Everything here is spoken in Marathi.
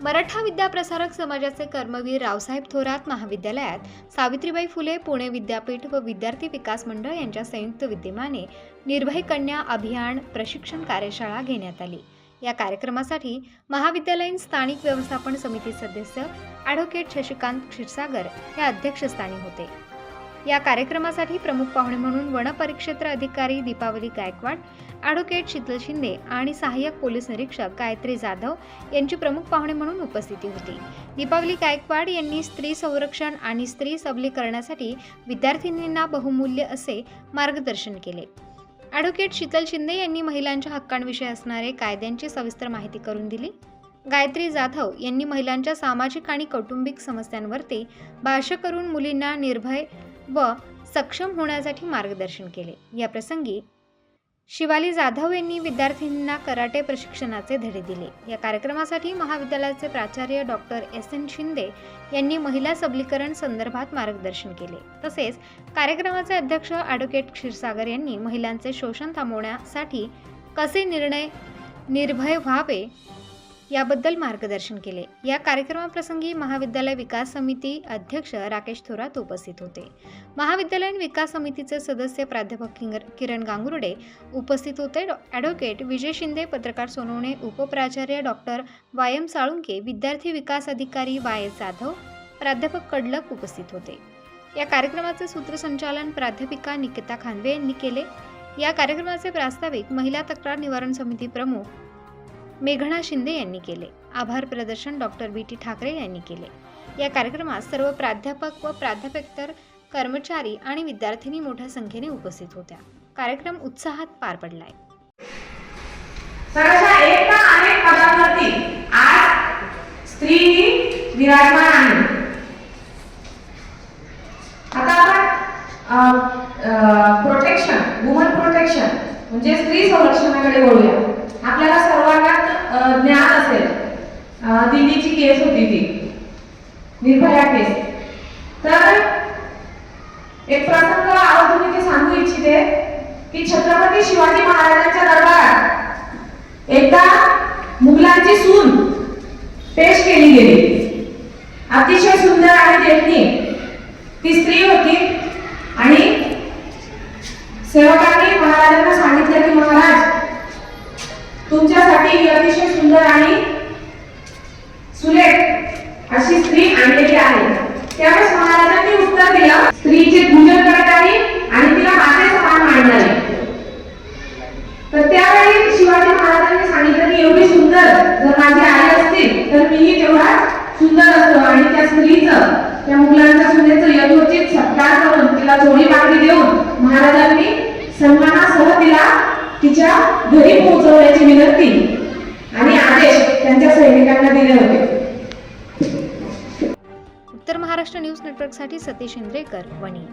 मराठा विद्याप्रसारक समाजाचे कर्मवीर रावसाहेब थोरात महाविद्यालयात सावित्रीबाई फुले पुणे विद्यापीठ व विद्यार्थी विकास मंडळ यांच्या संयुक्त विद्यमाने निर्भय कन्या अभियान प्रशिक्षण कार्यशाळा घेण्यात आली. या कार्यक्रमासाठी महाविद्यालयीन स्थानिक व्यवस्थापन समिती सदस्य ॲडव्होकेट शशिकांत क्षीरसागर हे अध्यक्षस्थानी होते. या कार्यक्रमासाठी प्रमुख पाहुणे म्हणून वनपरिक्षेत्र अधिकारी दीपावली गायकवाड ॲडव्होकेट शीतल शिंदे आणि सहाय्यक पोलीस निरीक्षक गायत्री जाधव यांची प्रमुख पाहुणे म्हणून उपस्थिती होती. दीपावली गायकवाड यांनी स्त्री संरक्षण आणि स्त्री सबलीकरणासाठी विद्यार्थिनींना बहुमूल्य असे मार्गदर्शन केले. ॲडव्होकेट शीतल शिंदे यांनी महिलांच्या हक्कांविषयी असणारे कायद्यांची सविस्तर माहिती करून दिली. गायत्री जाधव यांनी महिलांच्या सामाजिक आणि कौटुंबिक समस्यांवरती भाष्य करून मुलींना निर्भय व सक्षम होण्यासाठी मार्गदर्शन केले. या प्रसंगी शिवाली जाधव यांनी विद्यार्थ्यांना कराटे प्रशिक्षणाचे धडे दिले. या कार्यक्रमासाठी महाविद्यालयाचे प्राचार्य डॉक्टर एस एन शिंदे यांनी महिला सबलीकरण संदर्भात मार्गदर्शन केले. तसेच कार्यक्रमाचे अध्यक्ष ॲडव्होकेट क्षीरसागर यांनी महिलांचे शोषण थांबवण्यासाठी कसे निर्णय निर्भय व्हावे याबद्दल मार्गदर्शन केले. या कार्यक्रमाप्रसंगी महाविद्यालय विकास समिती अध्यक्ष राकेश थोरात उपस्थित होते. महाविद्यालयीन विकास समितीचे सदस्य प्राध्यापक किरण गांगुर्डे उपस्थित होते. डॉ- ॲडव्होकेट विजय शिंदे पत्रकार सोनवणे उपप्राचार्य डॉक्टर वाय. एम. साळुंके विद्यार्थी विकास अधिकारी वाय. एस. जाधव प्राध्यापक कडलक उपस्थित होते. या कार्यक्रमाचे सूत्रसंचालन प्राध्यापिका निकिता खानवे यांनी केले. या कार्यक्रमाचे प्रास्ताविक महिला तक्रार निवारण समिती प्रमुख मेघना शिंदे यांनी केले. आभार प्रदर्शन डॉक्टर बी टी. ठाकरे यांनी केले. या कार्यक्रमात सर्व प्राध्यापक व प्राध्यापकेतर कर्मचारी आणि विद्यार्थिनी मोठ्या संख्येने उपस्थित होत्या. कार्यक्रम उत्साहात पार पडलाय. आज स्त्री विराजमान आहे आता आपण प्रोटेक्शन वुमन प्रोटेक्शन म्हणजे स्त्री संरक्षणाकडे बोलूया आपल्याला सर्वांना अ, ज्ञान असेल अ, दिल्लीची केस होती ती निर्भया केस तर एक प्रसंग आवर्जून ते सांगू इच्छिते की छत्रपती शिवाजी महाराजांच्या दरबारात एकदा मुघलांची सून पेश केली गेली. अतिशय सुंदर आणि देखणी ती स्त्री होती आणि सेवकांनी महाराजांना सांगितलं की महाराज तुमच्यासाठी ही अतिशय सुंदर आणि सुलेख अशी स्त्री आणलेली आहे त्यावेळेस महाराजांनी उत्तर दिलं स्त्रीचे पूजन करणारी आणि तिला माते समान मांडणारी तर त्यावेळी शिवाजी महाराजांनी सांगितलं की सुंदर. जर माझी आई असती तर मीही तेवढा सुंदर असतो. आणि त्या स्त्रीचं त्या मुलांच्या सुनेचं यथोचित सत्कार करून तिला जोडी बांगडी देऊन महाराजांनी सन्मानासह तिला तिच्या घरी पोहोचवण्याची विनंती आणि आदेश त्यांच्या सैनिकांना दिले होते. उत्तर महाराष्ट्र न्यूज नेटवर्कसाठी सतीश इंद्रेकर वणी.